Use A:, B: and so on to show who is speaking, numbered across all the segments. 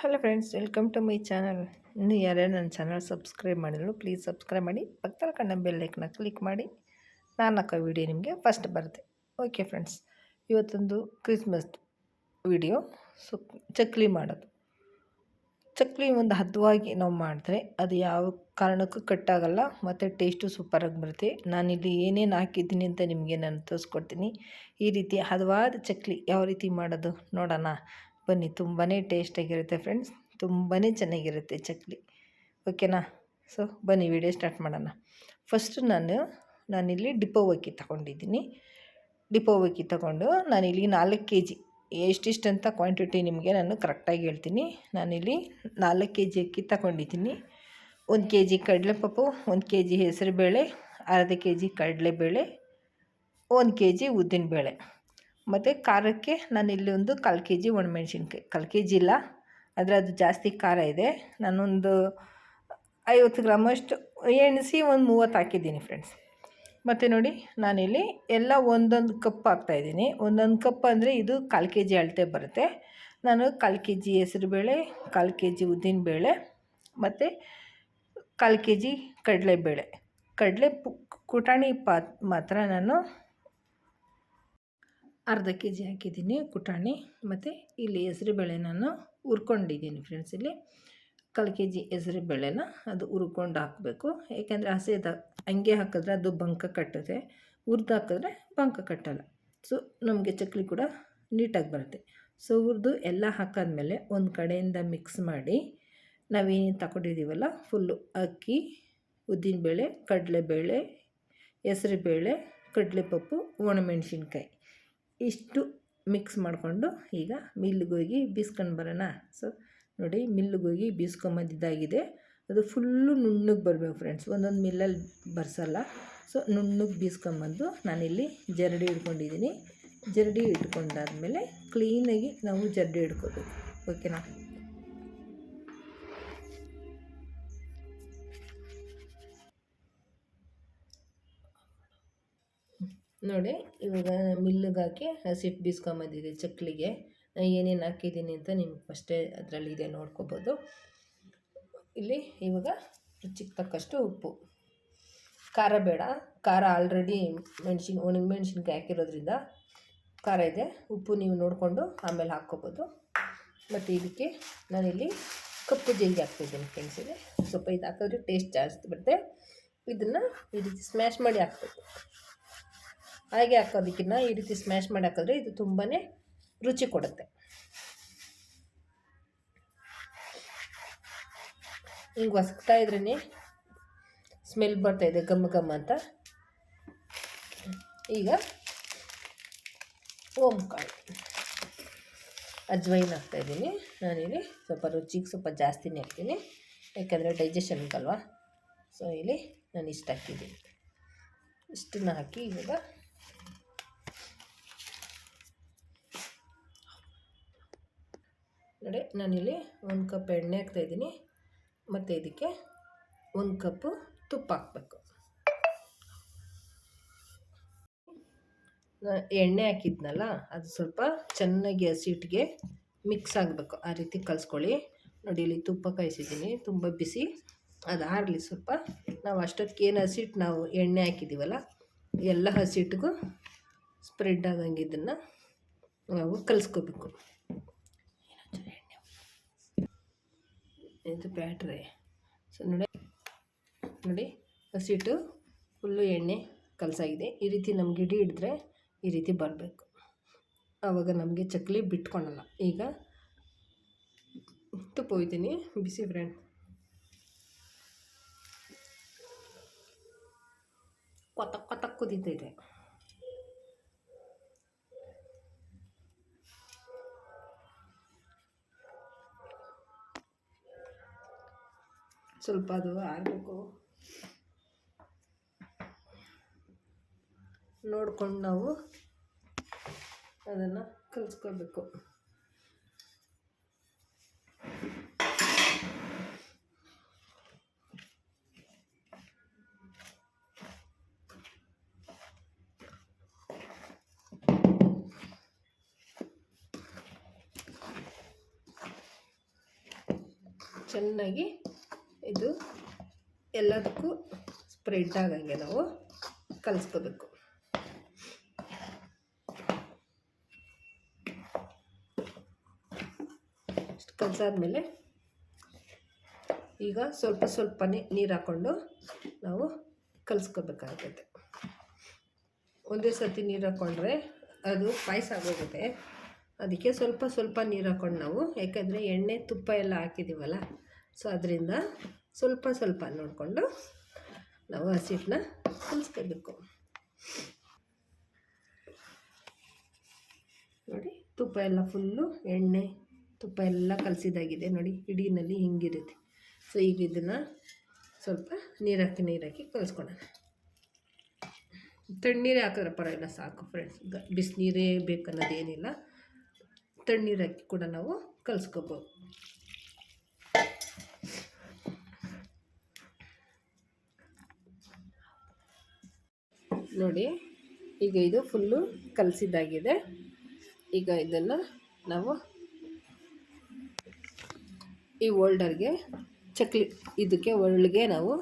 A: Hello friends welcome to my channel ಇನ್ನು ಯಾರ್ಯಾರು ನನ್ನ ಚಾನಲ್ ಸಬ್ಸ್ಕ್ರೈಬ್ ಮಾಡಿದ್ರು ಪ್ಲೀಸ್ ಸಬ್ಸ್ಕ್ರೈಬ್ ಮಾಡಿ ಪಕ್ಕದ ಕಣ್ಣ ಬೆಲ್ಲೈಕನ್ನ ಕ್ಲಿಕ್ ಮಾಡಿ, ನಾನು ಹಾಕೋ ವಿಡಿಯೋ ನಿಮಗೆ ಫಸ್ಟ್ ಬರುತ್ತೆ. ಓಕೆ ಫ್ರೆಂಡ್ಸ್ ಇವತ್ತೊಂದು ಕ್ರಿಸ್ಮಸ್ ವಿಡಿಯೋ ಸೊ ಚಕ್ಲಿ ಮಾಡೋದು. ಚಕ್ಲಿ ಒಂದು ಹದವಾಗಿ ನಾವು ಮಾಡಿದ್ರೆ ಅದು ಯಾವ ಕಾರಣಕ್ಕೂ ಕಟ್ಟಾಗಲ್ಲ, ಮತ್ತು ಟೇಸ್ಟು ಸೂಪರಾಗಿ ಬರುತ್ತೆ. ನಾನಿಲ್ಲಿ ಏನೇನು ಹಾಕಿದ್ದೀನಿ ಅಂತ ನಿಮಗೆ ನಾನು ತೋರಿಸ್ಕೊಡ್ತೀನಿ. ಈ ರೀತಿ ಹದವಾದ ಚಕ್ಲಿ ಯಾವ ರೀತಿ ಮಾಡೋದು ನೋಡೋಣ. ಬನ್ನಿ ತುಂಬಾ ಟೇಸ್ಟಾಗಿರುತ್ತೆ ಫ್ರೆಂಡ್ಸ್ ತುಂಬಾ ಚೆನ್ನಾಗಿರುತ್ತೆ ಚಕ್ಲಿ. ಓಕೆನಾ ಸೊ ಬನ್ನಿ ವಿಡಿಯೋ ಸ್ಟಾರ್ಟ್ ಮಾಡೋಣ. ಫಸ್ಟು ನಾನು, ನಾನಿಲ್ಲಿ ಡಿಪೋ ಅಕ್ಕಿ ತಗೊಂಡಿದ್ದೀನಿ. ಡಿಪೋ ಅಕ್ಕಿ ತಗೊಂಡು ನಾನಿಲ್ಲಿ ನಾಲ್ಕು ಕೆ ಜಿ ಎಷ್ಟಿಷ್ಟು ಅಂತ ಕ್ವಾಂಟಿಟಿ ನಿಮಗೆ ನಾನು ಕರೆಕ್ಟಾಗಿ ಹೇಳ್ತೀನಿ. ನಾನಿಲ್ಲಿ ನಾಲ್ಕು ಕೆ ಜಿ ಅಕ್ಕಿ ತಗೊಂಡಿದ್ದೀನಿ. ಒಂದು ಕೆ ಜಿ ಕಡಲೆಪಪ್ಪು, ಒಂದು ಕೆ ಜಿ ಹೆಸರುಬೇಳೆ, ಅರ್ಧ ಕೆ ಜಿ ಕಡಲೆಬೇಳೆ, ಒಂದು ಕೆ ಜಿ ಉದ್ದಿನಬೇಳೆ. ಮತ್ತು ಖಾರಕ್ಕೆ ಇಲ್ಲಿ ಒಂದು ಕಾಲು ಕೆ ಜಿ ಒಣಮೆಣ್ಸಿನ್ಕಾಯಿ. ಕಾಲು ಕೆ ಜಿ ಇಲ್ಲ, ಆದರೆ ಅದು ಜಾಸ್ತಿ ಖಾರ ಇದೆ. ನಾನೊಂದು ಐವತ್ತು ಗ್ರಾಮಷ್ಟು ಎಣಿಸಿ ಒಂದು ಮೂವತ್ತು ಹಾಕಿದ್ದೀನಿ ಫ್ರೆಂಡ್ಸ್ ಮತ್ತು ನೋಡಿ, ನಾನಿಲ್ಲಿ ಎಲ್ಲ ಒಂದೊಂದು ಕಪ್ ಹಾಕ್ತಾಯಿದ್ದೀನಿ ಒಂದೊಂದು ಕಪ್ ಅಂದರೆ ಇದು ಕಾಲು ಕೆ ಜಿ ಅಳತೆ ಬರುತ್ತೆ. ನಾನು ಕಾಲು ಕೆ ಜಿ ಹೆಸರುಬೇಳೆ ಕಾಲು ಕೆ ಜಿ ಉದ್ದಿನಬೇಳೆ ಮತ್ತು ಕಾಲು ಕೆ ಜಿ ಕಡಲೆಬೇಳೆ ಕಡಲೆ ಪು ಕುಟಾಣಿ ಪಾತ್ ಮಾತ್ರ ನಾನು ಅರ್ಧ ಕೆ ಜಿ ಹಾಕಿದ್ದೀನಿ ಪುಟಾಣಿ ಮತ್ತು ಇಲ್ಲಿ ಹೆಸರುಬೇಳೆ ನಾನು ಹುರ್ಕೊಂಡಿದ್ದೀನಿ ಫ್ರೆಂಡ್ಸ್ ಇಲ್ಲಿ ಕಾಲು ಕೆ ಜಿ ಹೆಸರುಬೇಳೆನ ಅದು ಹುರ್ಕೊಂಡು ಹಾಕಬೇಕು. ಏಕೆಂದರೆ ಹಸಿದ ಹಂಗೆ ಹಾಕಿದ್ರೆ ಅದು ಬಂಕ ಕಟ್ಟುತ್ತೆ, ಹುರಿದು ಹಾಕಿದ್ರೆ ಬಂಕ ಕಟ್ಟಲ್ಲ. ಸೊ ನಮಗೆ ಚಕ್ಲಿ ಕೂಡ ನೀಟಾಗಿ ಬರುತ್ತೆ. ಸೊ ಹುರಿದು ಎಲ್ಲ ಹಾಕಾದ್ಮೇಲೆ ಒಂದು ಕಡೆಯಿಂದ ಮಿಕ್ಸ್ ಮಾಡಿ ನಾವೇನು ತಗೊಂಡಿದ್ದೀವಲ್ಲ ಫುಲ್ಲು ಅಕ್ಕಿ, ಉದ್ದಿನಬೇಳೆ, ಕಡಲೆಬೇಳೆ ಹೆಸರುಬೇಳೆ ಕಡಲೆಪಪ್ಪು, ಒಣಮೆಣ್ಸಿನ್ಕಾಯಿ. ಇಷ್ಟು ಮಿಕ್ಸ್ ಮಾಡಿಕೊಂಡು ಈಗ ಮಿಲ್ಗೆ ಹೋಗಿ ಬೀಸ್ಕೊಂಡು ಬರೋಣ. ಸೊ, ನೋಡಿ ಮಿಲ್ಗೆ ಹೋಗಿ ಬೀಸ್ಕೊಂಬಂದಿದ್ದಾಗಿದೆ ಅದು ಫುಲ್ಲು ನುಣ್ಣಗೆ ಬರಬೇಕು ಫ್ರೆಂಡ್ಸ್. ಒಂದೊಂದು ಮಿಲ್ಲಲ್ಲಿ ಬರ್ಸಲ್ಲ. ಸೊ, ನುಣ್ಣಗೆ ಬೀಸ್ಕೊಂಬಂದು ನಾನಿಲ್ಲಿ ಜರಡಿ ಹಿಡ್ಕೊಂಡಿದ್ದೀನಿ. ಜರಡಿ ಇಟ್ಕೊಂಡಾದ್ಮೇಲೆ ಕ್ಲೀನಾಗಿ ನಾವು ಜರಡಿ ಹಿಡ್ಕೋಬೇಕು. ಓಕೆನಾ ನೋಡಿ, ಇವಾಗ ಮಿಲ್ಲಿಗೆ ಹಾಕಿ ಹಸಿಟ್ಟು ಬೀಸ್ಕೊಂಬಂದಿದೆ ಚಕ್ಲಿಗೆ. ಏನೇನು ಹಾಕಿದ್ದೀನಿ ಅಂತ ನಿಮ್ಗೆ ಫಸ್ಟೇ ಅದರಲ್ಲಿ ಇದೆ ನೋಡ್ಕೋಬೋದು. ಇಲ್ಲಿ ಇವಾಗ ರುಚಿಗೆ ತಕ್ಕಷ್ಟು ಉಪ್ಪು. ಖಾರ ಬೇಡ. ಖಾರ ಆಲ್ರೆಡಿ ಮೆಣಸಿನ ಒಣಮೆಣ್ಸಿನ್ಕಾಯಿ ಹಾಕಿರೋದ್ರಿಂದ ಖಾರ ಇದೆ. ಉಪ್ಪು ನೀವು ನೋಡಿಕೊಂಡು ಆಮೇಲೆ ಹಾಕ್ಕೋಬೋದು. ಮತ್ತು ಇದಕ್ಕೆ ನಾನಿಲ್ಲಿ ಕಪ್ಪು ಜೀರಿಗೆ ಹಾಕ್ತಿದ್ದೀನಿ ಫ್ರೆಂಡ್ಸಿಗೆ ಸ್ವಲ್ಪ ಇದು ಹಾಕಿದ್ರೆ ಟೇಸ್ಟ್ ಜಾಸ್ತಿ ಬರುತ್ತೆ. ಇದನ್ನು ಈ ರೀತಿ ಸ್ಮ್ಯಾಶ್ ಮಾಡಿ ಹಾಕ್ಬೇಕು. ಹಾಗೆ ಹಾಕೋದಕ್ಕಿಂತ ಈ ರೀತಿ ಸ್ಮ್ಯಾಶ್ ಮಾಡಿ ಇದು ತುಂಬಾ ರುಚಿ ಕೊಡುತ್ತೆ. ಹಿಂಗೆ ಹೊಸ್ತಾ ಇದ್ರೇ ಸ್ಮೆಲ್ ಬರ್ತಾಯಿದೆ ಗಮ್ಮ ಗಮ್ಮ ಅಂತ. ಈಗ ಓಮ್ ಕಾಳು ಅಜ್ವೈನ್ ಹಾಕ್ತಾಯಿದ್ದೀನಿ ನಾನಿಲ್ಲಿ ಸ್ವಲ್ಪ ರುಚಿಗೆ ಸ್ವಲ್ಪ ಜಾಸ್ತಿನೇ ಹಾಕ್ತೀನಿ. ಡೈಜೆಷನ್ ಡೈಜೆಷನ್ಗಲ್ವಾ ಸೊ ಇಲ್ಲಿ ನಾನು ಇಷ್ಟು ಹಾಕಿದ್ದೀನಿ. ಇಷ್ಟನ್ನು ಹಾಕಿ ಇವಾಗ ನೋಡಿ, ನಾನಿಲ್ಲಿ ಒಂದು ಕಪ್ ಎಣ್ಣೆ ಹಾಕ್ತಾಯಿದ್ದೀನಿ ಮತ್ತು ಇದಕ್ಕೆ ಒಂದು ಕಪ್ಪು ತುಪ್ಪ ಹಾಕಬೇಕು. ಎಣ್ಣೆ ಹಾಕಿದ್ನಲ್ಲ, ಅದು ಸ್ವಲ್ಪ ಚೆನ್ನಾಗಿ ಹಸಿಟ್ಟಿಗೆ ಮಿಕ್ಸ್ ಆಗಬೇಕು. ಆ ರೀತಿ ಕಲಿಸ್ಕೊಳ್ಳಿ. ನೋಡಿ, ಇಲ್ಲಿ ತುಪ್ಪ ಕಾಯಿಸಿದ್ದೀನಿ, ತುಂಬ ಬಿಸಿ. ಅದು ಆರಲಿ ಸ್ವಲ್ಪ. ನಾವು ಅಷ್ಟೊತ್ತಿಗೆ ಏನು ಹಸಿಟ್ಟು ನಾವು ಎಣ್ಣೆ ಹಾಕಿದ್ದೀವಲ್ಲ ಎಲ್ಲ ಹಸಿಟ್ಟಿಗೂ ಸ್ಪ್ರೆಡ್ ಆಗಂಗೆ ಇದನ್ನು ನಾವು ಕಲಿಸ್ಕೋಬೇಕು. ಇದು ಬ್ಯಾಟ್ರಿ. ಸೊ ನೋಡಿ ನೋಡಿ, ಹಸಿಟ್ಟು ಫುಲ್ಲು ಎಣ್ಣೆ ಕಲಸಾಗಿದೆ. ಈ ರೀತಿ ನಮ್ಗೆ ಇಡಿ ಹಿಡಿದ್ರೆ ಈ ರೀತಿ ಬರಬೇಕು. ಆವಾಗ ನಮಗೆ ಚಕ್ಲಿ ಬಿಟ್ಕೊಳಲ್ಲ. ಈಗ ತುಪ್ಪ ಹೋಯ್ತೀನಿ ಬಿಸಿ ಫ್ರೆಂಡ್. ಕೊತಕ್ ಕುದೀತಾ ಕುದೀತೈತೆ ಸ್ವಲ್ಪ ಅದು ಆಗಬೇಕು ನೋಡ್ಕೊಂಡು ನಾವು ಅದನ್ನು ಕಲಿಸ್ಕೋಬೇಕು ಚೆನ್ನಾಗಿ ಇದು ಎಲ್ಲದಕ್ಕೂ ಸ್ಪ್ರೆಡ್ ಆಗಂಗೆ ನಾವು ಕಲಿಸ್ಕೋಬೇಕು. ಇಷ್ಟು ಕಲಸಾದ್ಮೇಲೆ ಈಗ ಸ್ವಲ್ಪ ಸ್ವಲ್ಪನೇ ನೀರು ಹಾಕ್ಕೊಂಡು ನಾವು ಕಲಿಸ್ಕೋಬೇಕಾಗುತ್ತೆ ಒಂದೇ ಸರ್ತಿ ನೀರು ಹಾಕ್ಕೊಂಡ್ರೆ ಅದು ಪಾಯಸ ಆಗೋಗುತ್ತೆ. ಅದಕ್ಕೆ ಸ್ವಲ್ಪ ಸ್ವಲ್ಪ ನೀರು ಹಾಕ್ಕೊಂಡು ನಾವು, ಯಾಕೆಂದರೆ ಎಣ್ಣೆ ತುಪ್ಪ ಎಲ್ಲ ಹಾಕಿದ್ದೀವಲ್ಲ ಸೊ, ಅದರಿಂದ ಸ್ವಲ್ಪ ಸ್ವಲ್ಪ ನೋಡಿಕೊಂಡು ನಾವು ಹಸಿಟ್ಟನ್ನ ಕಲಿಸ್ಕೋಬೇಕು ನೋಡಿ, ತುಪ್ಪ ಎಲ್ಲ ಫುಲ್ಲು ಎಣ್ಣೆ, ತುಪ್ಪ ಎಲ್ಲ ಕಲಸಿದಾಗಿದೆ. ನೋಡಿ, ಇಡೀನಲ್ಲಿ ಹಿಂಗಿರುತ್ತೆ. ಸೊ, ಈಗ ಇದನ್ನು ಸ್ವಲ್ಪ ನೀರಾಕಿ ನೀರಾಕಿ ಕಲಿಸ್ಕೊಳ್ಳೋಣ ತಣ್ಣೀರೇ ಹಾಕಿದ್ರೆ ಪರವಾಗಿಲ್ಲ, ಸಾಕು ಫ್ರೆಂಡ್ಸ್ ಗ, ಬಿಸಿನೀರೇ ಬೇಕನ್ನೋದೇನಿಲ್ಲ. ತಣ್ಣೀರು ಹಾಕಿ ಕೂಡ ನಾವು ಕಲಿಸ್ಕೋಬೋದು. ನೋಡಿ, ಈಗ ಇದು ಫುಲ್ಲು ಕಲಸಿದ್ದಾಗಿದೆ. ಈಗ ಇದನ್ನು ನಾವು ಈ ಓಲ್ಡರ್ಗೆ ಚಕ್ಲಿ, ಇದಕ್ಕೆ ಒಳಗೆ ನಾವು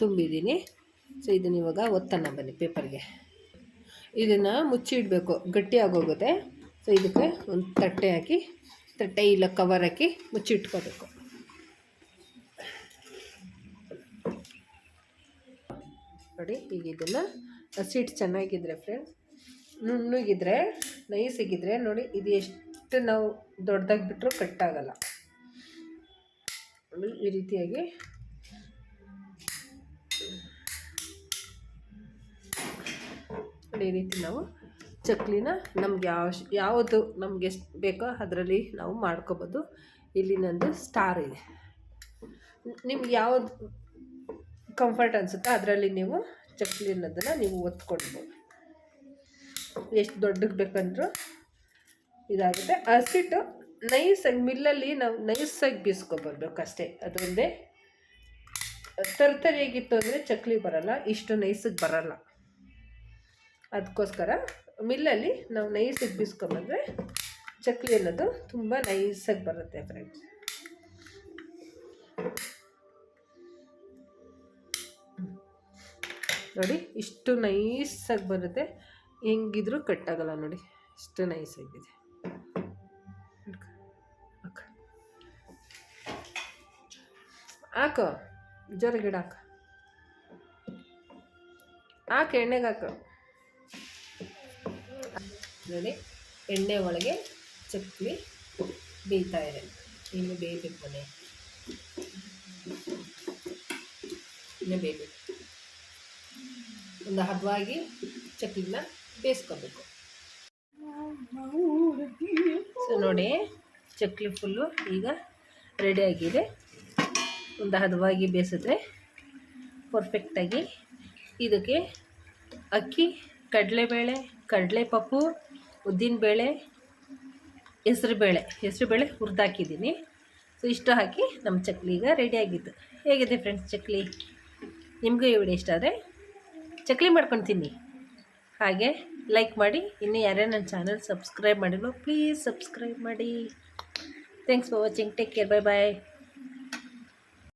A: ತುಂಬಿದ್ದೀನಿ ಸೊ ಇದನ್ನ ಇವಾಗ ಒತ್ತೋಣ ಬನ್ನಿ ಪೇಪರ್ಗೆ ಇದನ್ನು ಮುಚ್ಚಿಡಬೇಕು ಗಟ್ಟಿಯಾಗೋಗುತ್ತೆ ಸೊ ಇದಕ್ಕೆ ಒಂದು ತಟ್ಟೆ ಹಾಕಿ, ತಟ್ಟೆ ಇಲ್ಲ ಕವರ್ ಹಾಕಿ ಮುಚ್ಚಿಟ್ಕೋಬೇಕು. ನೋಡಿ, ಈಗ ಇದನ್ನು ಹಸಿಟ್ಟು ಚೆನ್ನಾಗಿದ್ರೆ ಫ್ರೆಂಡ್ಸ್ ನುಣ್ಣಗಿದ್ರೆ, ನೈಸಿಗಿದ್ರೆ ನೋಡಿ ಇದು ಎಷ್ಟು ನಾವು ದೊಡ್ಡದಾಗಿ ಬಿಟ್ಟರೂ ಕಟ್ಟಾಗಲ್ಲ. ಈ ರೀತಿಯಾಗಿ. ಈ ರೀತಿ ನಾವು ಚಕ್ಲಿನ ನಮ್ಗೆ ಯಾವ ಯಾವುದು ನಮ್ಗೆ ಎಷ್ಟು ಬೇಕೋ ಅದರಲ್ಲಿ ನಾವು ಮಾಡ್ಕೋಬೋದು. ಇಲ್ಲಿ ನಂದು ಸ್ಟಾರ್ ಇದೆ. ನಿಮ್ಗೆ ಯಾವುದು ಕಂಫರ್ಟ್ ಅನಿಸುತ್ತೋ ಅದರಲ್ಲಿ ನೀವು ಚಕ್ಲಿ ಅನ್ನೋದನ್ನು ನೀವು ಒತ್ಕೊಡ್ಬೋದು ಎಷ್ಟು ದೊಡ್ಡಕ್ಕೆ ಬೇಕಂದ್ರೂ ಇದಾಗುತ್ತೆ. ಹಸಿಟ್ಟು ನೈಸಾಗಿ ಮಿಲ್ಲಲ್ಲಿ ನಾವು ನೈಸಾಗಿ ಬೀಸ್ಕೊಬರ್ಬೇಕು ಅಷ್ಟೇ. ಅದೊಂದೇ ತರ್ತರಿಯಾಗಿತ್ತು ಅಂದರೆ ಚಕ್ಲಿ ಬರಲ್ಲ, ಇಷ್ಟು ನೈಸಿಗೆ ಬರಲ್ಲ. ಅದಕ್ಕೋಸ್ಕರ ಮಿಲ್ಲಲ್ಲಿ ನಾವು ನೈಸಿಗೆ ಬೀಸ್ಕೊಂಬಂದರೆ ಚಕ್ಲಿ ಅನ್ನೋದು ತುಂಬ ನೈಸಾಗಿ ಬರುತ್ತೆ ಫ್ರೆಂಡ್ಸ್ ನೋಡಿ, ಇಷ್ಟು ನೈಸಾಗಿ ಬರುತ್ತೆ. ಹೆಂಗಿದ್ರೂ ಕಟ್ಟಾಗಲ್ಲ ನೋಡಿ, ಇಷ್ಟು ನೈಸಾಗಿದೆ. ಹಾಕು. ಜೋರ ಗಿಡ ಹಾಕ. ಹಾಕ, ಎಣ್ಣೆಗೆ ಹಾಕು. ನೋಡಿ, ಎಣ್ಣೆ ಒಳಗೆ ಚಕ್ಲಿ ಬೇಯ್ತಾ ಇದೆ. ಇನ್ನು ಬೇಯಬೇಕು ಮನೆ. ಇನ್ನು ಬೇಯಬೇಕು. ಒಂದು ಹದವಾಗಿ ಚಕ್ಲಿನ ಬೇಯಿಸ್ಕೋಬೇಕು. ಸೊ ನೋಡಿ, ಚಕ್ಲಿ ಫುಲ್ಲು ಈಗ ರೆಡಿ ಆಗಿದೆ. ಒಂದು ಹದವಾಗಿ ಬೇಯಿಸಿದ್ರೆ ಪರ್ಫೆಕ್ಟಾಗಿ ಇದಕ್ಕೆ ಅಕ್ಕಿ, ಕಡಲೆಬೇಳೆ, ಕಡಲೆಪಪ್ಪು, ಉದ್ದಿನಬೇಳೆ, ಹೆಸರುಬೇಳೆ ಹೆಸರುಬೇಳೆ ಹುರಿದಾಕಿದ್ದೀನಿ. ಸೊ ಇಷ್ಟು ಹಾಕಿ ನಮ್ಮ ಚಕ್ಲಿ ಈಗ ರೆಡಿಯಾಗಿತ್ತು ಹೇಗಿದೆ ಫ್ರೆಂಡ್ಸ್ ಚಕ್ಲಿ? ನಿಮಗೂ ಈ ವಿಡಿಯೋ ಇಷ್ಟ ಆದರೆ ಚಕ್ಲಿ ಮಾಡ್ಕೊಂಡು ತಿನ್ನಿ ಹಾಗೆ ಲೈಕ್ ಮಾಡಿ, ಇನ್ನೂ ಯಾರೇ ನನ್ನ ಚಾನಲ್ ಸಬ್ಸ್ಕ್ರೈಬ್ ಮಾಡಿಲ್ಲೋ ಪ್ಲೀಸ್ ಸಬ್ಸ್ಕ್ರೈಬ್ ಮಾಡಿ. Thanks for watching take care bye bye